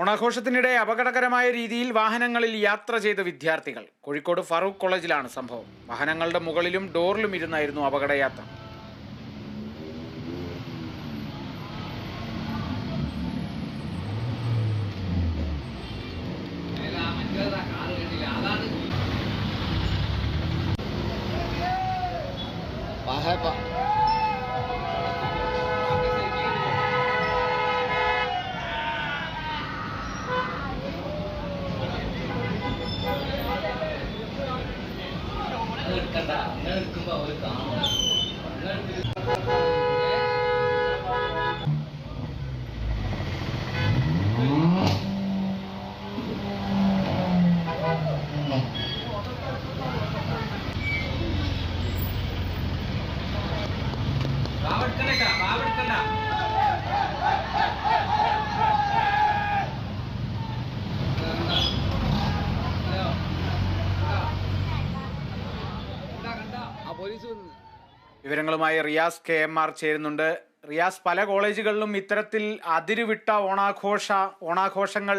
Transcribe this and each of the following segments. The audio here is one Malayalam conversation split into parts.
ഓണാഘോഷത്തിനിടെ അപകടകരമായ രീതിയിൽ വാഹനങ്ങളിൽ യാത്ര ചെയ്ത വിദ്യാർത്ഥികൾ. കോഴിക്കോട് ഫറൂഖ് കോളേജിലാണ് സംഭവം. വാഹനങ്ങളുടെ മുകളിലും ഡോറിലും ഇരുന്നായിരുന്നു അപകടയാത്ര. എടുക്കണ്ട இருக்கண்டா என்ன இருக்கும்பா அவருக்கு? ஆனா బాబట్టుకుండా బాబట్టుకుండా വിവരങ്ങളുമായി റിയാസ് കെ എം ആർ ചേരുന്നുണ്ട്. റിയാസ് പല കോളേജുകളിലും ഇത്തരത്തിൽ അതിരുവിട്ട ഓണാഘോഷ ഓണാഘോഷങ്ങൾ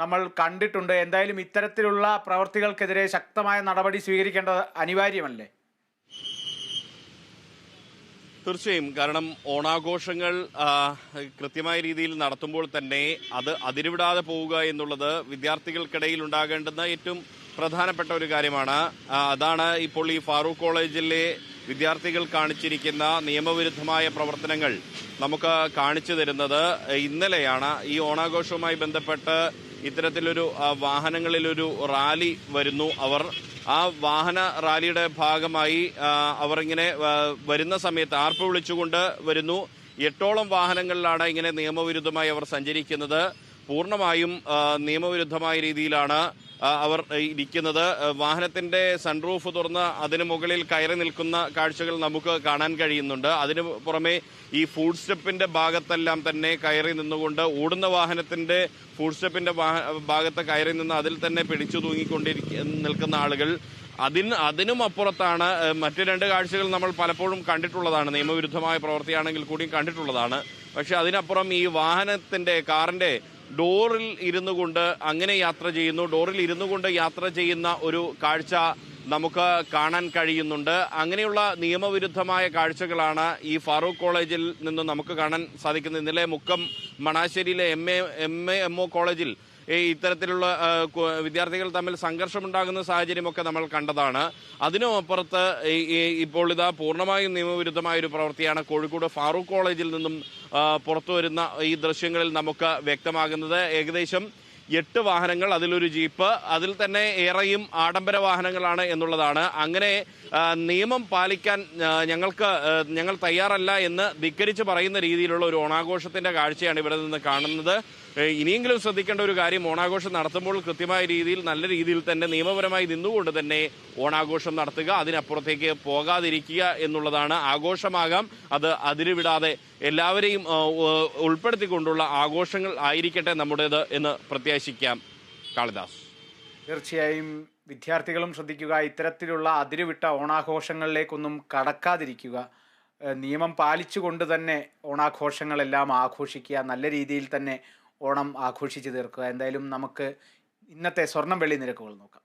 നമ്മൾ കണ്ടിട്ടുണ്ട്. എന്തായാലും ഇത്തരത്തിലുള്ള പ്രവർത്തികൾക്കെതിരെ ശക്തമായ നടപടി സ്വീകരിക്കേണ്ടത് അനിവാര്യമല്ലേ? തീർച്ചയായും. കാരണം ഓണാഘോഷങ്ങൾ കൃത്യമായ രീതിയിൽ നടത്തുമ്പോൾ തന്നെ അത് അതിരുവിടാതെ പോവുക എന്നുള്ളത് വിദ്യാർത്ഥികൾക്കിടയിൽ ഉണ്ടാകേണ്ടുന്ന ഏറ്റവും പ്രധാനപ്പെട്ട ഒരു കാര്യമാണ്. അതാണ് ഇപ്പോൾ ഈ ഫാറൂഖ് കോളേജിലെ വിദ്യാർത്ഥികൾ കാണിച്ചിരിക്കുന്ന നിയമവിരുദ്ധമായ പ്രവർത്തനങ്ങൾ നമുക്ക് കാണിച്ചു തരുന്നത് ഇന്നലെയാണ്. ഈ ഓണാഘോഷവുമായി ബന്ധപ്പെട്ട് ഇത്തരത്തിലൊരു വാഹനങ്ങളിലൊരു റാലി വരുന്നു. അവർ ആ വാഹന റാലിയുടെ ഭാഗമായി അവർ ഇങ്ങനെ വരുന്ന സമയത്ത് ആർപ്പ് വിളിച്ചുകൊണ്ട് വരുന്നു. എട്ടോളം വാഹനങ്ങളിലാണ് ഇങ്ങനെ നിയമവിരുദ്ധമായി അവർ സഞ്ചരിക്കുന്നത്. പൂർണമായും നിയമവിരുദ്ധമായ രീതിയിലാണ് അവർ ഇരിക്കുന്നത്. വാഹനത്തിന്റെ സൺറൂഫ് തുറന്ന് അതിനു മുകളിൽ കയറി നിൽക്കുന്ന കാഴ്ചകൾ നമുക്ക് കാണാൻ കഴിയുന്നുണ്ട്. അതിനു പുറമെ ഈ ഫുഡ് സ്റ്റെപ്പിന്റെ ഭാഗത്തെല്ലാം തന്നെ കയറി നിന്നുകൊണ്ട് ഓടുന്ന വാഹനത്തിന്റെ ഫുഡ് സ്റ്റെപ്പിന്റെ ഭാഗത്ത് കയറി നിന്ന് അതിൽ തന്നെ പിടിച്ചു തൂങ്ങിക്കൊണ്ടിരിക്ക നിൽക്കുന്ന ആളുകൾ. അതിന് അതിനും അപ്പുറത്താണ് മറ്റു മറ്റ് രണ്ട് കാഴ്ചകൾ നമ്മൾ പലപ്പോഴും കണ്ടിട്ടുള്ളതാണ്. നിയമവിരുദ്ധമായ പ്രവൃത്തിയാണെങ്കിൽ കൂടിയും കണ്ടിട്ടുള്ളതാണ്. പക്ഷെ അതിനപ്പുറം ഈ വാഹനത്തിന്റെ കാറിന്റെ ഡോറിൽ ഇരുന്നു കൊണ്ട് അങ്ങനെ യാത്ര ചെയ്യുന്നു. ഡോറിൽ ഇരുന്നു കൊണ്ട് യാത്ര ചെയ്യുന്ന ഒരു കാഴ്ച നമുക്ക് കാണാൻ കഴിയുന്നുണ്ട്. അങ്ങനെയുള്ള നിയമവിരുദ്ധമായ കാഴ്ചകളാണ് ഈ ഫാറൂഖ് കോളേജിൽ നിന്ന് നമുക്ക് കാണാൻ സാധിക്കുന്നത്. ഇന്നലെ Mukkam മണാശ്ശേരിയിലെ M A M A M O കോളേജിൽ ഇത്തരത്തിലുള്ള വിദ്യാർത്ഥികൾ തമ്മിൽ സംഘർഷമുണ്ടാകുന്ന സാഹചര്യമൊക്കെ നമ്മൾ കണ്ടതാണ്. അതിനും ഇപ്പോൾ ഇതാ പൂർണമായും നിയമവിരുദ്ധമായ ഒരു പ്രവൃത്തിയാണ് കോഴിക്കോട് ഫാറൂഖ് കോളേജിൽ നിന്നും പുറത്തു വരുന്ന ഈ ദൃശ്യങ്ങളിൽ നമുക്ക് വ്യക്തമാകുന്നത്. ഏകദേശം എട്ട് വാഹനങ്ങൾ അതിലൊരു ജീപ്പ് അതിൽ തന്നെ ഏറെയും ആഡംബര വാഹനങ്ങളാണ് എന്നുള്ളതാണ്. അങ്ങനെ നിയമം പാലിക്കാൻ ഞങ്ങൾക്ക് ഞങ്ങൾ തയ്യാറല്ല എന്ന് ധിക്കരിച്ച് പറയുന്ന രീതിയിലുള്ള ഒരു ഓണാഘോഷത്തിന്റെ കാഴ്ചയാണ് ഇവിടെ നിന്ന് കാണുന്നത്. ഇനിയെങ്കിലും ശ്രദ്ധിക്കേണ്ട ഒരു കാര്യം ഓണാഘോഷം നടത്തുമ്പോൾ കൃത്യമായ രീതിയിൽ നല്ല രീതിയിൽ തന്നെ നിയമപരമായി നിന്നുകൊണ്ട് തന്നെ ഓണാഘോഷം നടത്തുക അതിനപ്പുറത്തേക്ക് പോകാതിരിക്കുക എന്നുള്ളതാണ് ആഘോഷമാകാം. അത് അതിരുവിടാതെ എല്ലാവരെയും ഉൾപ്പെടുത്തിക്കൊണ്ടുള്ള ആഘോഷങ്ങൾ ആയിരിക്കട്ടെ നമ്മുടേത് എന്ന് പ്രത്യാശിക്കാം കാളിദാസ്. തീർച്ചയായും വിദ്യാർത്ഥികളും ശ്രദ്ധിക്കുക ഇത്തരത്തിലുള്ള അതിരുവിട്ട ഓണാഘോഷങ്ങളിലേക്കൊന്നും കടക്കാതിരിക്കുക. നിയമം പാലിച്ചുകൊണ്ട് തന്നെ ഓണാഘോഷങ്ങളെല്ലാം ആഘോഷിക്കുക നല്ല രീതിയിൽ തന്നെ ഓണം ആഘോഷിച്ചു തീർക്കുക. എന്തായാലും നമുക്ക് ഇന്നത്തെ സ്വർണം വെള്ളി നിരക്കുകൾ നോക്കാം.